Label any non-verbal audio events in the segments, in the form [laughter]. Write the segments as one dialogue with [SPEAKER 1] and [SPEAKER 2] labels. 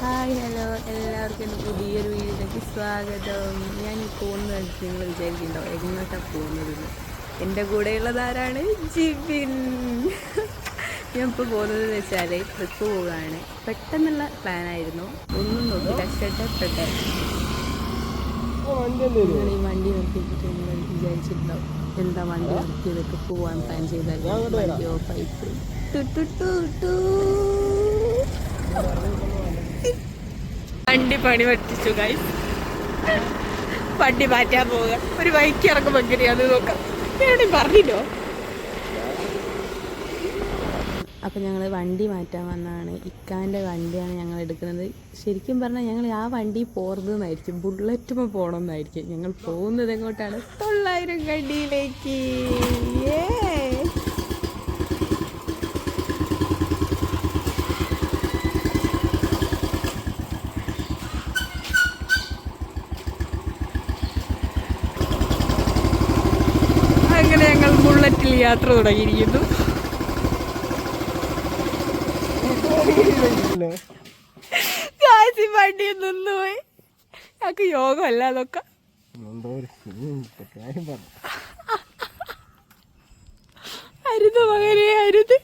[SPEAKER 1] Hi hello എല്ലാവർക്കും എന്റെ പുതിയൊരു വീഡിയോയിലേക്ക് സ്വാഗതം. ഞാൻ ഈ പോകുന്നത് നിങ്ങൾ വിചാരിക്കുന്നുണ്ടോ? എങ്ങോട്ടാണ് പോകുന്നത് എന്റെ കൂടെയുള്ളത് ആരാണ്? ജിബിൻ. ഞാൻ ഇപ്പോൾ പോകുന്നത് വെച്ചാൽ ട്രിപ്പ് പോവുകയാണ്. പെട്ടെന്നുള്ള പ്ലാനായിരുന്നു ഒന്നും നോക്കി കഷ്ടപ്പെട്ട നിങ്ങൾ ഈ വണ്ടി നിർത്തിയിട്ട് നിങ്ങൾ വിചാരിച്ചിട്ടുണ്ടാവും എന്താ വണ്ടി നിർത്തിയതൊക്കെ പോവാൻ പ്ലാൻ ചെയ്താൽ വണ്ടി ഓഫായി പോയി ടു ടു ടു ടു. വണ്ടി പണി പറ്റിച്ചു കൈ വണ്ടി മാറ്റാൻ പോവുക. ഒരു ബൈക്ക് ഇറങ്ങുമ്പോൾ എങ്ങനെയാന്ന് നോക്കാം. എവിടെ പറഞ്ഞില്ലോ? അപ്പം ഞങ്ങൾ വണ്ടി മാറ്റാൻ വന്നതാണ്. ഇക്കാന്റെ വണ്ടിയാണ് ഞങ്ങൾ എടുക്കുന്നത്. ശരിക്കും പറഞ്ഞാൽ ഞങ്ങൾ ആ വണ്ടി പോർന്നതായിരിക്കും. ബുള്ളറ്റുമ്പോൾ പോകണമെന്നായിരിക്കും ഞങ്ങൾ പോകുന്നത് എങ്ങോട്ടാണ്? തൊള്ളായിരം കണ്ടിയിലേക്ക് ഏ അങ്ങനെ ഞങ്ങൾ ബുള്ളറ്റിൽ യാത്ര തുടങ്ങിയിരിക്കുന്നു. വണ്ടി നിന്നുപോയി. ഞങ്ങൾക്ക് യോഗമല്ല അതൊക്കെ. അരുത് മകനെ അരുത്.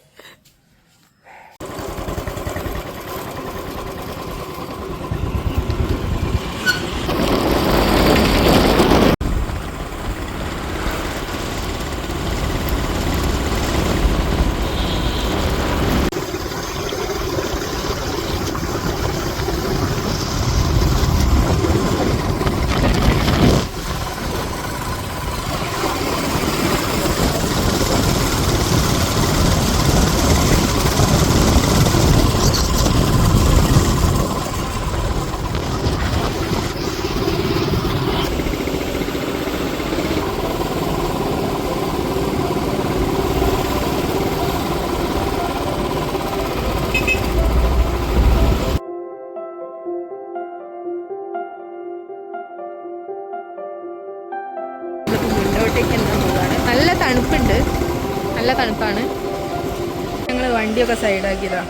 [SPEAKER 1] വണ്ടിയൊക്കെ സൈഡാക്കിയതാ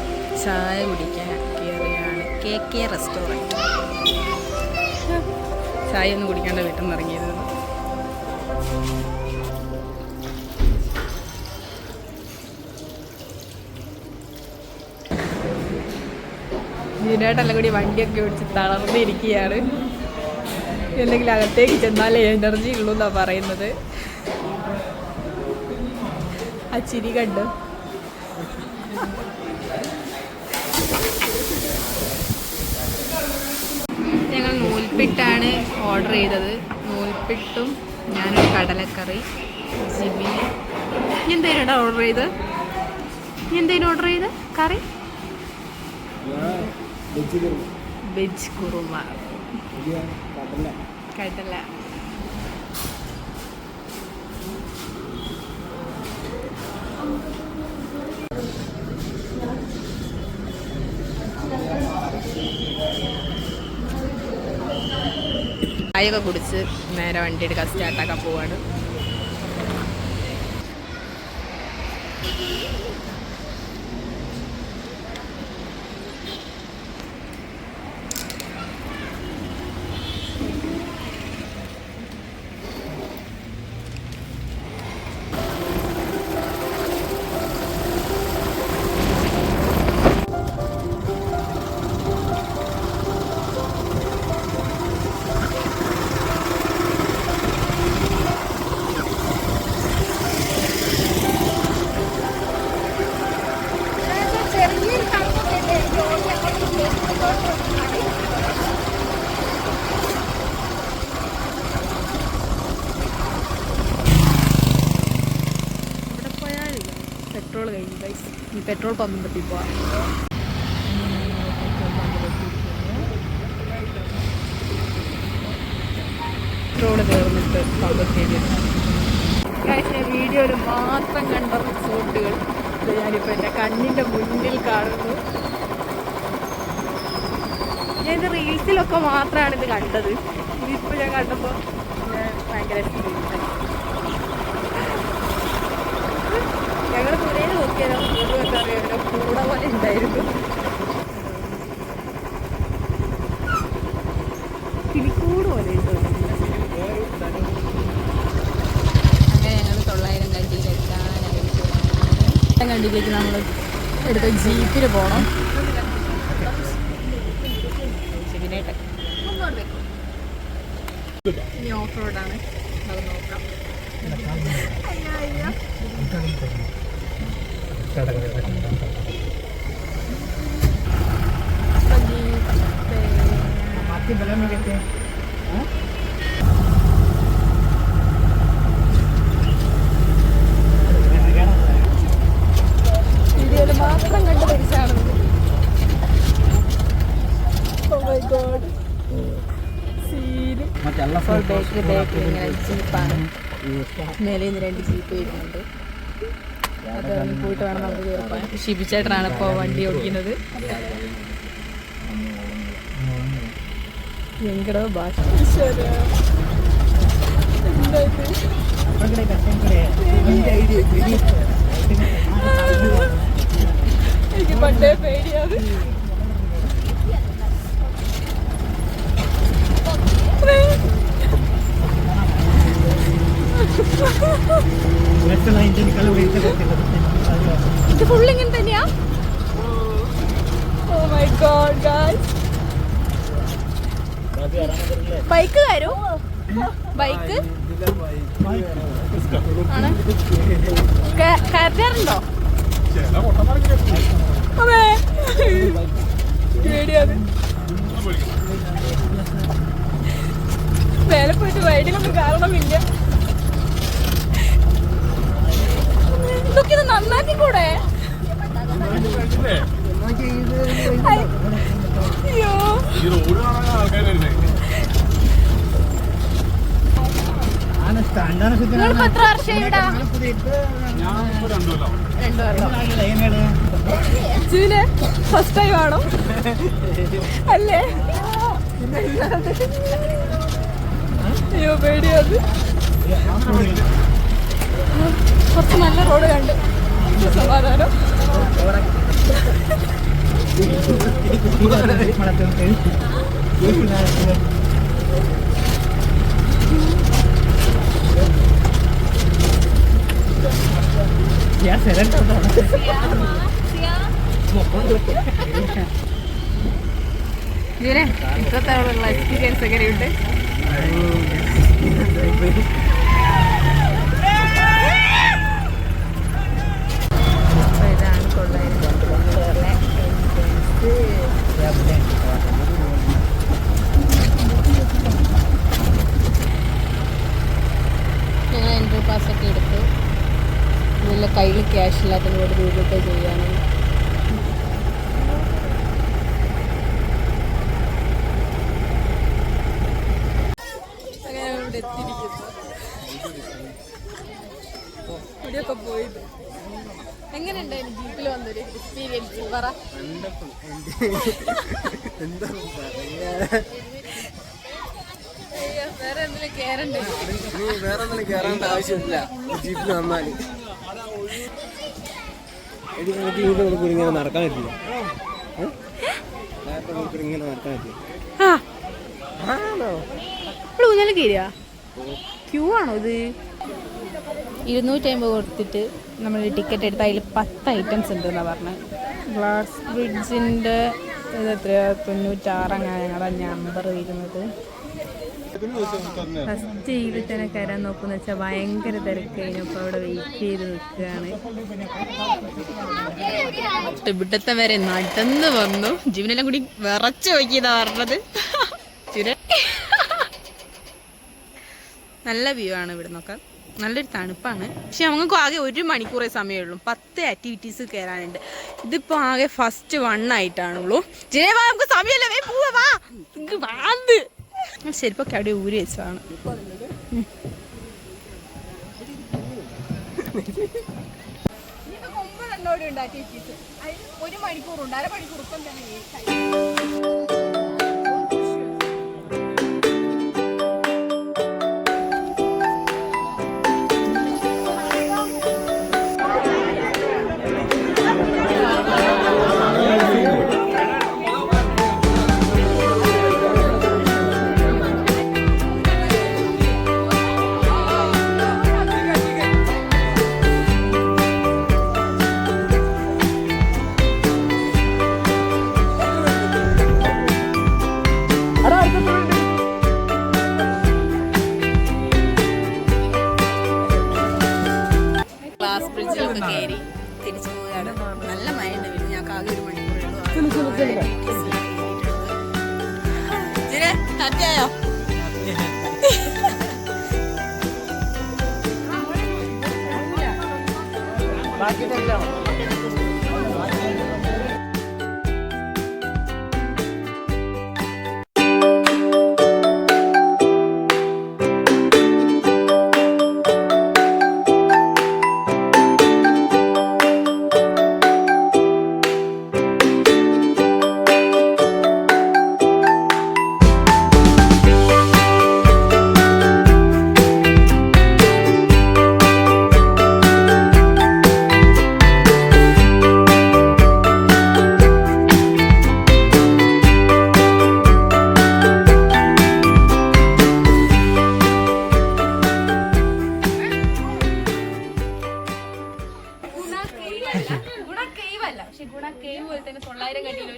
[SPEAKER 1] ചായ കുടിക്കാൻ കയറിയാണ് കെ കെ റെസ്റ്റോറന്റ്. ചായ ഒന്നും കുടിക്കാണ്ട് വീട്ടിൽ നിന്ന് ഇറങ്ങിയത് ഇതിനായിട്ടെല്ലാം കൂടി വണ്ടിയൊക്കെ ഓടിച്ച് തളർന്നിരിക്കുകയാണ്. അല്ലെങ്കിൽ അകത്തേക്ക് ചെന്നാലേ എനർജി ഉള്ളൂ എന്നാ പറയുന്നത്. ആ ചിരി കണ്ടു ഞങ്ങൾ ഓർഡർ ചെയ്തത്. നൂൽപ്പിട്ടും ഞാനൊരു കടലക്കറി ജിബി നീ എന്തേനാടാ ഓർഡർ ചെയ്ത്? നീ എന്തേലും ഓർഡർ ചെയ്ത്? കറി? വെജ് കുറുമ. കടല. ചായയൊക്കെ കുടിച്ച് നേരെ വണ്ടി എടുക്കാൻ സ്റ്റാർട്ടാക്കാൻ പോവാണ്. ഇവിടെ പോയാൽ പെട്രോൾ കഴിഞ്ഞു ഗൈസ് ഈ പെട്രോൾ പമ്പിൽ പറ്റി പോവാം. പെട്രോൾ തീർന്നിട്ട് പമ്പ് വീഡിയോയിൽ മാത്രം കണ്ട റിസോർട്ടുകൾ. ഞാനിപ്പോൾ എന്റെ കണ്ണിന്റെ മുന്നിൽ കാണുന്നു. ഞാൻ ഇത് റീൽസിലൊക്കെ മാത്രമാണ് ഇത് കണ്ടത്. ഇതിപ്പോൾ ഞാൻ കണ്ടപ്പോൾ ഭയങ്കര. ഞങ്ങൾ പുരയിൽ നോക്കിയതാണ് അറിയാമല്ലോ കൂടെ പോലെ ഉണ്ടായിരുന്നു. കിളിക്കൂട് പോലെ അങ്ങനെ നമ്മൾ എടുത്ത ജീപ്പിൽ പോകണം ഇനി ഓഫ് റോഡാണ് അത് നോക്കാം. അയ്യോ അയ്യോ അപ്പൊ ജീപ്പ് വീഡിയോയിൽ മാത്രം കണ്ട് പരിചയമാണ് ഓ മൈ ഗോഡ് അപ്പോൾ ബേക്കറി ബേക്കറി ഇങ്ങനെ ജീപ്പാണ് മേലെ നിന്ന് രണ്ട് ജീപ്പ് വരുന്നുണ്ട്. അത് പോയിട്ട് വേണം നമുക്ക് കയറിപ്പോൻ ഷിബിച്ചേട്ടനാണ് ഇപ്പോൾ വണ്ടി ഓടിക്കുന്നത്. എങ്കടോ ഭാഷ? എനിക്ക് പണ്ടേ പേടിയാണ് ഇത് ഫുൾ ഇങ്ങനെ തന്നെയാ oh my god guys bike തരൂ ബൈക്ക് ആണ് കയറ്റാറുണ്ടോ അതെ പേടിയാണ് വൈഡിലൊന്നും കാരണമില്ല ഇതൊക്കെ ഇത് നന്നാക്കി കൂടെ അയ്യോ ഫസ്റ്റ് ടൈം ആണോ? അല്ലേ? അയ്യോ പേടിയത് കുറച്ച് നല്ല റോഡ് കണ്ട്. സമാധാനം. ഇത്ര ഇത്രത്തെ ഉള്ള എക്സ്പീരിയൻസ് എങ്ങനെയുണ്ട് അപ്പൊ ഇതാണ് കൊള്ളായിരുന്ന ഞങ്ങൾ എൻട്രി പാസ് ഒക്കെ എടുത്ത് ഇതിൽ കയ്യിൽ ക്യാഷ് ഇല്ലാത്തതിനോട് ഗൂഗിൾ പേ ചെയ്യാണ് അങ്ങനെ ഇവിടെ എത്തിയിരിക്കുന്നു ഇവിടെയൊക്കെ പോയത് എങ്ങനെയുണ്ടായിരുന്നു ജീപ്പിൽ വന്നൊരു എക്സ്പീരിയൻസ് പറ. വേറെ എന്തെങ്കിലും കേറണ്ടേ?
[SPEAKER 2] നീ വേറെ ഒന്നും കയറേണ്ട ആവശ്യമില്ല. ജീപ്പിൽ വന്നാൽ എനിക്ക് ഈ മണിക്കൂർ ഇങ്ങനെ നടക്കാൻ പറ്റില്ല. ഇങ്ങനെ നടക്കാൻ പറ്റില്ല. ആണോ?
[SPEAKER 1] ഊഞ്ഞാൽ കയറിയാ ക്യൂ ആണോ ഇത്? ഇരുന്നൂറ്റമ്പത് കൊടുത്തിട്ട് നമ്മൾ ടിക്കറ്റ് എടുത്ത് അതിൽ പത്ത് ഐറ്റംസ് ഉണ്ട് എന്നാണ് പറഞ്ഞത് ഗ്ലാസ് ബ്രിഡ്ജിന്റെ ഇത് എത്രയാ? തൊണ്ണൂറ്റാറ് അങ്ങനെ ഞങ്ങളുടെ നമ്പർ വരുന്നത്. ഫസ്റ്റ് ഇതിൽ തന്നെ കയറാൻ നോക്കുന്ന വെച്ചാൽ ഭയങ്കര തിരക്കായിരുന്നു. അപ്പോൾ അവിടെ വെയിറ്റ് ചെയ്ത് നിൽക്കുകയാണ്. ഇവിടുത്തെ വരെ നടന്ന് വന്നു. ജീവനെല്ലാം കൂടി വിറച്ച് വയ്ക്കിയതാ പറഞ്ഞത്. [laughs] ചുര നല്ല വ്യൂ ആണ് ഇവിടെ നിന്നൊക്കെ നല്ലൊരു തണുപ്പാണ്. പക്ഷെ നമുക്ക് ആകെ ഒരു മണിക്കൂറേ സമയമുള്ളൂ. പത്ത് ആക്ടിവിറ്റീസ് കയറാനുണ്ട്. ഇതിപ്പോൾ ആകെ ഫസ്റ്റ് വൺ ആയിട്ടാണുള്ളൂ. ജയ നമുക്ക് സമയമല്ലേ. വേ. പോവാ ചെരുപ്പൊക്കെ അവിടെ ഊരി വെച്ചതാണ്. ഒരു മണിക്കൂറുണ്ട്. അര മണിക്കൂർ ഇപ്പം തന്നെ
[SPEAKER 3] നല്ല മഴയുണ്ട് ഞാൻ ആകെ ഒരു മണിക്കൂറുള്ളൂ. ബാക്കി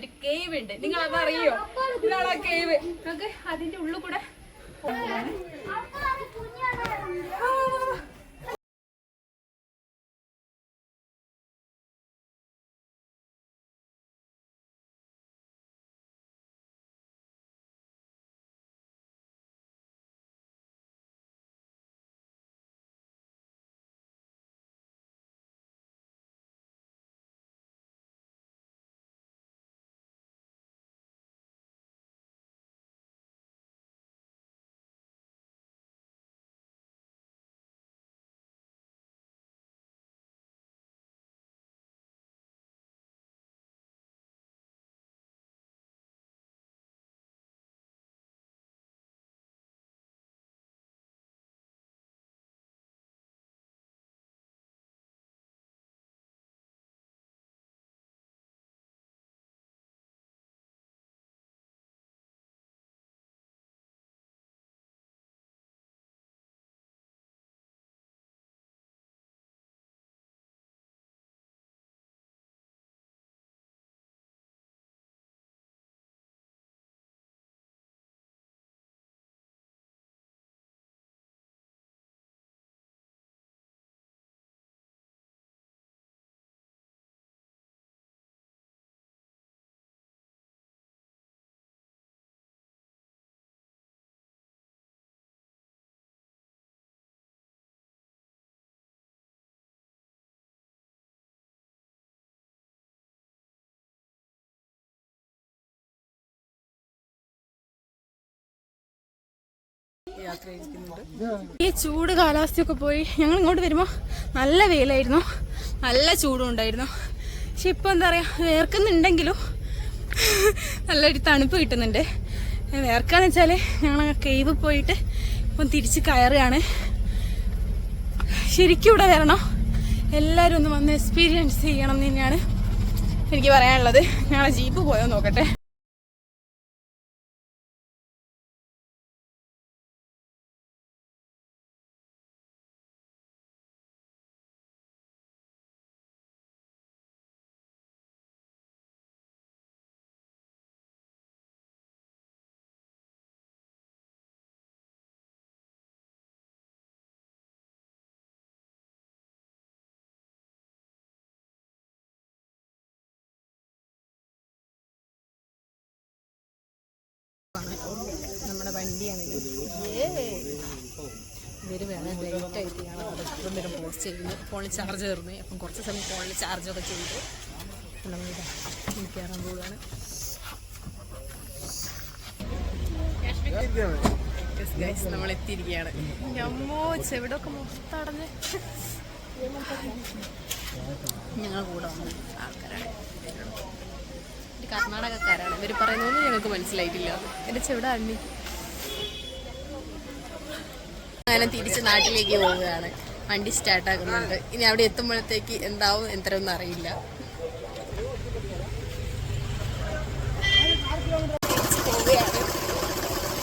[SPEAKER 3] ഒരു കേവ് ഉണ്ട്. നിങ്ങൾ അത് അറിയോ ആ കേവ് നമുക്ക് അതിന്റെ ഉള്ളിൽ കൂടെ ഈ ചൂട് കാലാവസ്ഥയൊക്കെ പോയി ഞങ്ങൾ ഇങ്ങോട്ട് വരുമ്പോൾ നല്ല വെയിലായിരുന്നു. നല്ല ചൂടും ഉണ്ടായിരുന്നു. പക്ഷെ ഇപ്പൊ എന്താ പറയാ വേർക്കുന്നുണ്ടെങ്കിലും നല്ലൊരു തണുപ്പ് കിട്ടുന്നുണ്ട്. വേർക്കാന്ന് വെച്ചാൽ ഞങ്ങൾ കേവ് പോയിട്ട് ഇപ്പൊ തിരിച്ച് കയറുകയാണ്. ശരിക്കും ഇവിടെ വരണം. എല്ലാവരും ഒന്ന് വന്ന് എക്സ്പീരിയൻസ് ചെയ്യണം എന്ന് തന്നെയാണ് എനിക്ക് പറയാനുള്ളത്. ഞങ്ങളെ ജീപ്പ് പോയോ നോക്കട്ടെ.
[SPEAKER 1] നമ്മുടെ വണ്ടിയാണ് ഇവർ വേണം ലൈറ്റ് ആയിട്ട് ഞാൻ ഇപ്പം വരും പോസ്റ്റ് ചെയ്യുന്നു ഫോണിൽ ചാർജ് കയറുന്നു അപ്പം കുറച്ച് സമയം ഫോണിൽ ചാർജൊക്കെ ചെയ്ത്. നമ്മൾ ഇരിക്കാറാൻ പോവുകയാണ്. നമ്മൾ എത്തിയിരിക്കുകയാണ്. അമ്മോ ചെവിടൊക്കെ മുത്തടഞ്ഞ്. ഞങ്ങൾ കൂടെ വന്ന ആൾക്കാരാണ്. ഇത് കർണാടകക്കാരാണ്. ഇവർ പറയുന്നതൊന്നും ഞങ്ങൾക്ക് മനസ്സിലായിട്ടില്ല. എന്റെ ചെവിടെ അണ്ണി. അങ്ങനെ തിരിച്ച് നാട്ടിലേക്ക് പോവുകയാണ്. വണ്ടി സ്റ്റാർട്ട് ആക്കുന്നുണ്ട്. ഇനി അവിടെ എത്തുമ്പോഴത്തേക്ക് എന്താവും എന്തരൊന്നും അറിയില്ല. പോവുകയാണ്.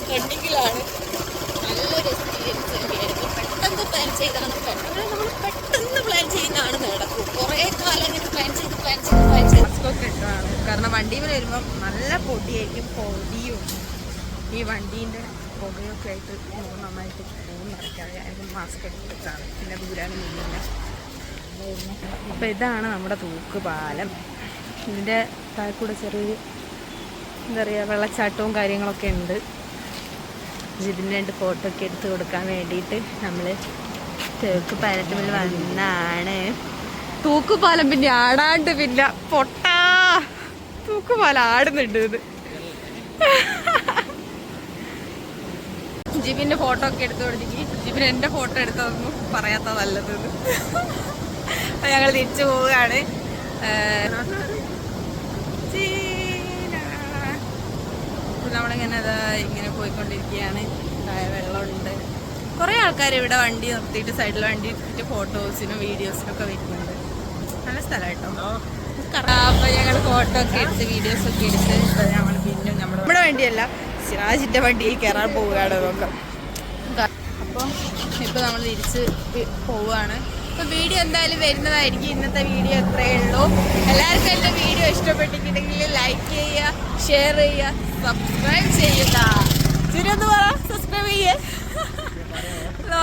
[SPEAKER 1] ട്രെൻഡിങ്ങിലാണ് നല്ലൊരു എക്സ്പീരിയൻസ് തന്നെയായിരുന്നു. പെട്ടെന്ന് പ്ലാൻ പെട്ടെന്ന് നമ്മൾ പെട്ടെന്ന് വണ്ടിയിൽ വരുമ്പം നല്ല പൊടിയായിരിക്കും പൊടിയും. ഈ വണ്ടീന്റെ പുകയൊക്കെ ആയിട്ട് നന്നായിട്ട് അതിന് മാസ്ക് എടുത്തിട്ടാണ്. പിന്നെ ദൂരാനും ഇല്ല അപ്പം ഇതാണ് നമ്മുടെ തൂക്ക് പാലം. ഇതിന്റെ താഴെക്കൂടെ കൂടെ ചെറിയൊരു എന്താ പറയുക വെള്ളച്ചാട്ടവും കാര്യങ്ങളൊക്കെ ഉണ്ട്. ജിബിന് രണ്ട് ഫോട്ടോ ഒക്കെ എടുത്ത് കൊടുക്കാൻ വേണ്ടിയിട്ട് നമ്മൾ തേക്ക് പാലത്തിൽ വന്നാണ്. തൂക്കുപാലം പിന്നെ ആടാണ്ട് പിന്നെ പൊട്ടാ തൂക്കുപാലം ആടുന്നുണ്ട് ഇത്. ജിബിന്റെ ഫോട്ടോ ഒക്കെ എടുത്തു കൊടുത്തിട്ട് ജിബിന് എന്റെ ഫോട്ടോ എടുത്തതൊന്നും പറയാത്ത നല്ലത് അപ്പൊ ഞങ്ങൾ തിരിച്ചു പോവുകയാണ്. നമ്മളിങ്ങനെ അതാ ഇങ്ങനെ പോയിക്കൊണ്ടിരിക്കുകയാണ്. വെള്ളമുണ്ട്. കുറേ ആൾക്കാർ ഇവിടെ വണ്ടി നിർത്തിയിട്ട് സൈഡിൽ വണ്ടി നിർത്തിയിട്ട് ഫോട്ടോസിനും വീഡിയോസിനും ഒക്കെ വരുന്നുണ്ട് നല്ല സ്ഥലം കേട്ടോ. അപ്പൊ ഞങ്ങൾ ഫോട്ടോ ഒക്കെ എടുത്ത് വീഡിയോസ് ഒക്കെ എടുത്ത് നമ്മൾ പിന്നെ നമ്മുടെ നമ്മുടെ വണ്ടിയല്ല സിറാജിന്റെ വണ്ടിയിൽ കയറാൻ പോവുകയാണ് നോക്കാം അപ്പോൾ ഇപ്പോൾ നമ്മൾ തിരിച്ച് പോവുകയാണ്. അപ്പോൾ വീഡിയോ എന്തായാലും വരുന്നതായിരിക്കും. ഇന്നത്തെ വീഡിയോ എത്രയേ ഉള്ളൂ. എല്ലാവർക്കും എന്റെ വീഡിയോ ഇഷ്ടപ്പെട്ടിട്ടുണ്ടെങ്കിൽ ലൈക്ക് ചെയ്യുക ഷെയർ ചെയ്യുക സബ്സ്ക്രൈബ് ചെയ്യുക. ചുരുന്ന് പറ സബ്സ്ക്രൈബ് ചെയ്യേ.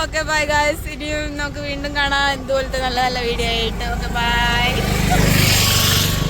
[SPEAKER 1] ഓക്കെ ബൈ ഗായ്സ് ഇനിയും നമുക്ക് വീണ്ടും കാണാം. ഇതുപോലത്തെ നല്ല നല്ല വീഡിയോ ആയിട്ട്. Okay bye